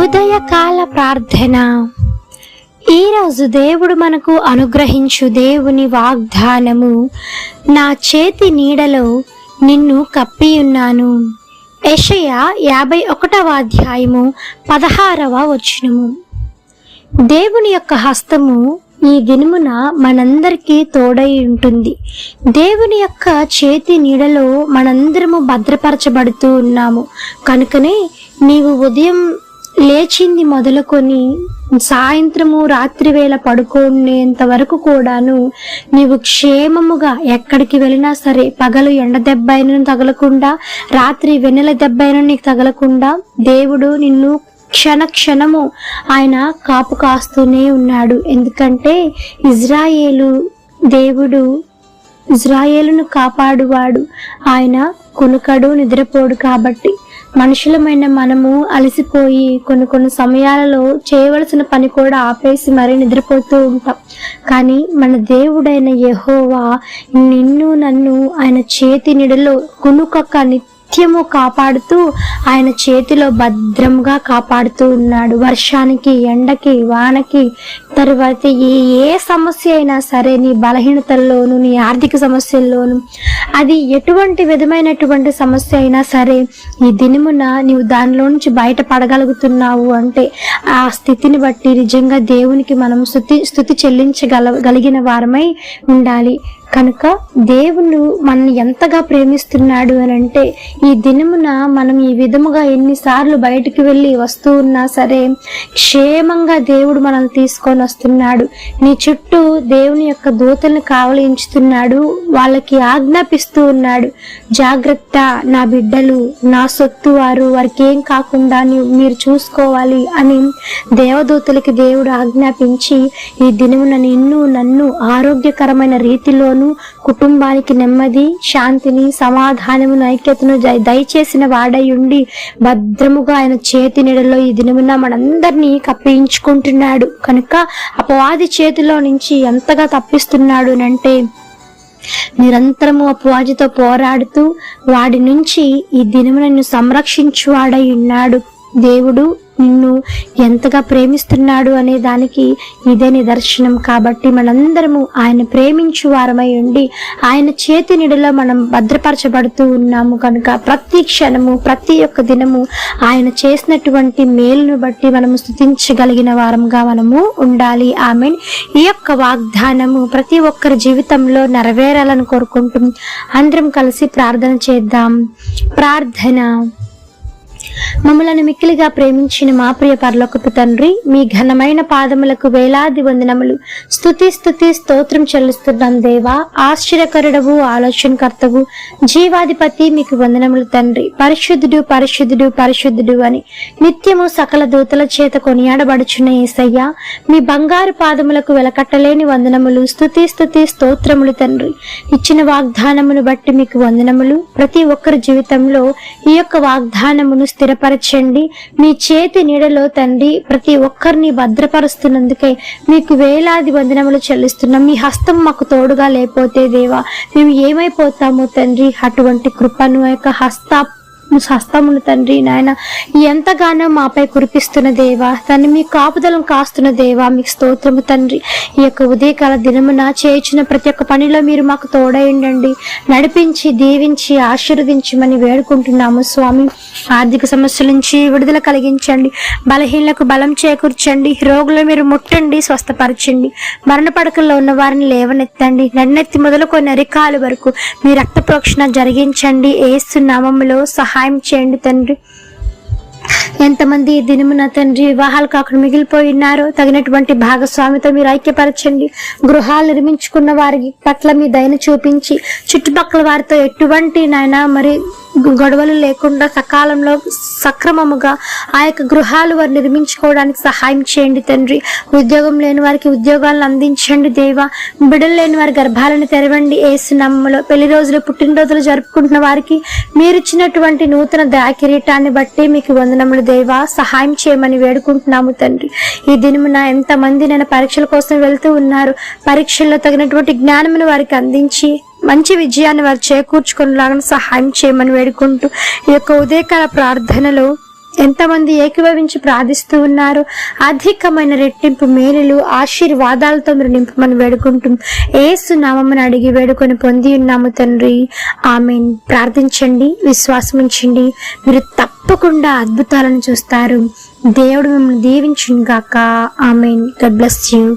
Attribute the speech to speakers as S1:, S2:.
S1: ఉదయకాల ప్రార్థన. ఈరోజు దేవుడు మనకు అనుగ్రహించు దేవుని వాగ్దానము. నా చేతి నీడలో నిన్ను కప్పియున్నాను యషయ యాభై ఒకటవ అధ్యాయము పదహారవ వచనము. దేవుని యొక్క హస్తము ఈ దినమున మనందరికీ తోడై ఉంటుంది. దేవుని యొక్క చేతి నీడలో మనందరము భద్రపరచబడుతూ ఉన్నాము. కనుకనే నీవు ఉదయం లేచింది మొదలుకొని సాయంత్రము రాత్రి వేళ పడుకునేంత వరకు కూడాను నీవు క్షేమముగా ఎక్కడికి వెళ్ళినా సరే పగలు ఎండ దెబ్బ అయినా తగలకుండా రాత్రి వెన్నెల దెబ్బ అయినా నీకు తగలకుండా దేవుడు నిన్ను క్షణ క్షణము ఆయన కాపు కాస్తూనే ఉన్నాడు. ఎందుకంటే ఇజ్రాయేలు దేవుడు ఇజ్రాయేలును కాపాడువాడు. ఆయన కునుకడు నిద్రపోడు కాబట్టి మనుషులమైన మనము అలసిపోయి కొన్ని కొన్ని సమయాలలో చేయవలసిన పని కూడా ఆపేసి మరీ నిద్రపోతూ ఉంటాం. కానీ మన దేవుడైన యహోవా నిన్ను నన్ను ఆయన చేతి నిడలో కునుకొక్క నిత్యము కాపాడుతూ ఆయన చేతిలో భద్రంగా కాపాడుతూ ఉన్నాడు. వర్షానికి ఎండకి వానకి తర్వాత ఏ ఏ సమస్య అయినా సరే నీ బలహీనతల్లోను నీ ఆర్థిక సమస్యల్లోను అది ఎటువంటి విధమైనటువంటి సమస్య అయినా సరే ఈ దినమున నీవు దానిలో నుంచి బయటపడగలుగుతున్నావు అంటే ఆ స్థితిని బట్టి నిజంగా దేవునికి మనం స్థుతి స్థుతి చెల్లించగల గలిగిన వారమై ఉండాలి. కనుక దేవుడు మనల్ని ఎంతగా ప్రేమిస్తున్నాడు అని అంటే ఈ దినమున మనం ఈ విధముగా ఎన్నిసార్లు బయటికి వెళ్ళి వస్తూ ఉన్నా సరే క్షేమంగా దేవుడు మనల్ని తీసుకొని వస్తున్నాడు. నీ చుట్టూ దేవుని యొక్క దూతలను కావలించుతున్నాడు. వాళ్ళకి ఆజ్ఞాపిస్తూ ఉన్నాడు. జాగ్రత్త నా బిడ్డలు నా సొత్తు వారు వారికి ఏం కాకుండా మీరు చూసుకోవాలి అని దేవదూతలకి దేవుడు ఆజ్ఞాపించి ఈ దినమున నిన్ను నన్ను ఆరోగ్యకరమైన రీతిలోను కుటుంబానికి నెమ్మది శాంతిని సమాధానమును ఐక్యతను దయచేసిన వాడై ఉండి భద్రముగా ఆయన చేతి నీడలో ఈ దినమున మనందరినీ కప్పించుకుంటున్నాడు కనుక అపవాది చేతిలో నుంచి ఎంతగా తప్పిస్తున్నాడు అంటే నిరంతరము అపవాదితో పోరాడుతూ వాడి నుంచి ఈ దినము నన్ను సంరక్షించువాడై ఉన్నాడు దేవుడు నిన్ను ఎంతగా ప్రేమిస్తున్నాడు అనే దానికి ఇదే నిదర్శనం కాబట్టి మనందరము ఆయన ప్రేమించు వారమై ఉండి ఆయన చేతి నిడిలో మనం భద్రపరచబడుతూ ఉన్నాము కనుక ప్రతి క్షణము ప్రతి ఒక్క దినము ఆయన చేసినటువంటి మేలును బట్టి మనము స్థుతించగలిగిన వారంగా మనము ఉండాలి. ఆమె ఈ యొక్క వాగ్దానము ప్రతి ఒక్కరి జీవితంలో నెరవేరాలని కోరుకుంటూ అందరం కలిసి ప్రార్థన చేద్దాం. ప్రార్థన. మమ్మలను మిక్కిలిగా ప్రేమించిన మా ప్రియ పరలోకపు తండ్రి మీ ఘనమైన పాదములకు వేలాది వందనములు. స్థుతి స్థుతి స్తోత్రం చెల్లిస్తున్నాం దేవా. ఆశ్చర్యకరుడవు ఆలోచనకర్తవు జీవాధిపతి మీకు వందనములు తండ్రి. పరిశుద్ధుడు పరిశుద్ధుడు పరిశుద్ధుడు అని నిత్యము సకల దూతల చేత కొనియాడబడుచున్న ఏసయ్య మీ బంగారు పాదములకు వెలకట్టలేని వందనములు స్థుతి స్థుతి స్తోత్రములు తండ్రి. ఇచ్చిన వాగ్దానమును బట్టి మీకు వందనములు. ప్రతి ఒక్కరి జీవితంలో ఈ యొక్క వాగ్దానమును స్థిరపరచండి. మీ చేతి నీడలో తండ్రి ప్రతి ఒక్కరిని భద్రపరుస్తున్నందుకే మీకు వేలాది వందనములు చెల్లిస్తున్నాం. మీ హస్తం మాకు తోడుగా లేకపోతే దేవా మేము ఏమైపోతాము తండ్రి అటువంటి కృపను యొక్క హస్త హస్తములు తండ్రి నాయన. ఎంతగానో మాపై కురిపిస్తున్న దేవా తను మీ కాపుదలం కాస్తున్న దేవా మీకు స్తోత్రము తండ్రి. ఈ యొక్క ఉదయకాల దినమున చేయించిన ప్రతి ఒక్క పనిలో మీరు మాకు తోడైండండి నడిపించి దీవించి ఆశీర్వదించమని వేడుకుంటున్నాము స్వామి. ఆర్థిక సమస్యల నుంచి విడుదల కలిగించండి. బలహీనలకు బలం చేకూర్చండి. రోగులు మీరు ముట్టండి స్వస్థపరచండి. మరణ పడకల్లో ఉన్న వారిని లేవనెత్తండి. నన్నెత్తి మొదలుకొని అరికాలు వరకు మీ రక్త ప్రోక్షణ జరిగించండి. ఏసు సహా సహాయం చేయండి తండ్రి. ఎంతమంది దినమున తండ్రి వివాహాలు కాకుండా మిగిలిపోయి ఉన్నారో తగినటువంటి భాగస్వామితో మీరు ఐక్యపరచండి. గృహాలు నిర్మించుకున్న వారి పట్ల మీ దయను చూపించి చుట్టుపక్కల వారితో ఎటువంటి నాయన మరి గొడవలు లేకుండా సకాలంలో సక్రమముగా ఆ యొక్క గృహాలు వారు నిర్మించుకోవడానికి సహాయం చేయండి తండ్రి. ఉద్యోగం లేని వారికి ఉద్యోగాలను అందించండి దేవా. బిడలు లేని వారి గర్భాలను తెరవండి ఏసు నమ్మలో. పెళ్ళి రోజులు పుట్టినరోజులు జరుపుకుంటున్న వారికి మీరిచ్చినటువంటి నూతన దయాకిరీటాన్ని బట్టి మీకు వందనములు దేవా. సహాయం చేయమని వేడుకుంటున్నాము తండ్రి. ఈ దినమున ఎంతమంది నేను పరీక్షల కోసం వెళ్తూ ఉన్నారు. పరీక్షల్లో తగినటువంటి జ్ఞానమును వారికి అందించి మంచి విజయాన్ని వారు చేకూర్చుకునేలాగా సహాయం చేయమని వేడుకుంటూ ఈ యొక్క ఉదయకాల ప్రార్థనలో ఎంతమంది ఏకీభవించి ప్రార్థిస్తూ ఉన్నారు అధికమైన రెట్టింపు మేలులు ఆశీర్వాదాలతో మీరు నింపమని వేడుకుంటూ ఏసు నామని అడిగి వేడుకొని పొంది ఉన్నాము తండ్రి. ఆమెన్. ప్రార్థించండి విశ్వాసం ఉంచండి మీరు తప్పకుండా అద్భుతాలను చూస్తారు. దేవుడు మిమ్మల్ని దీవించుగాక ఆమె ఆమెన్. God bless you.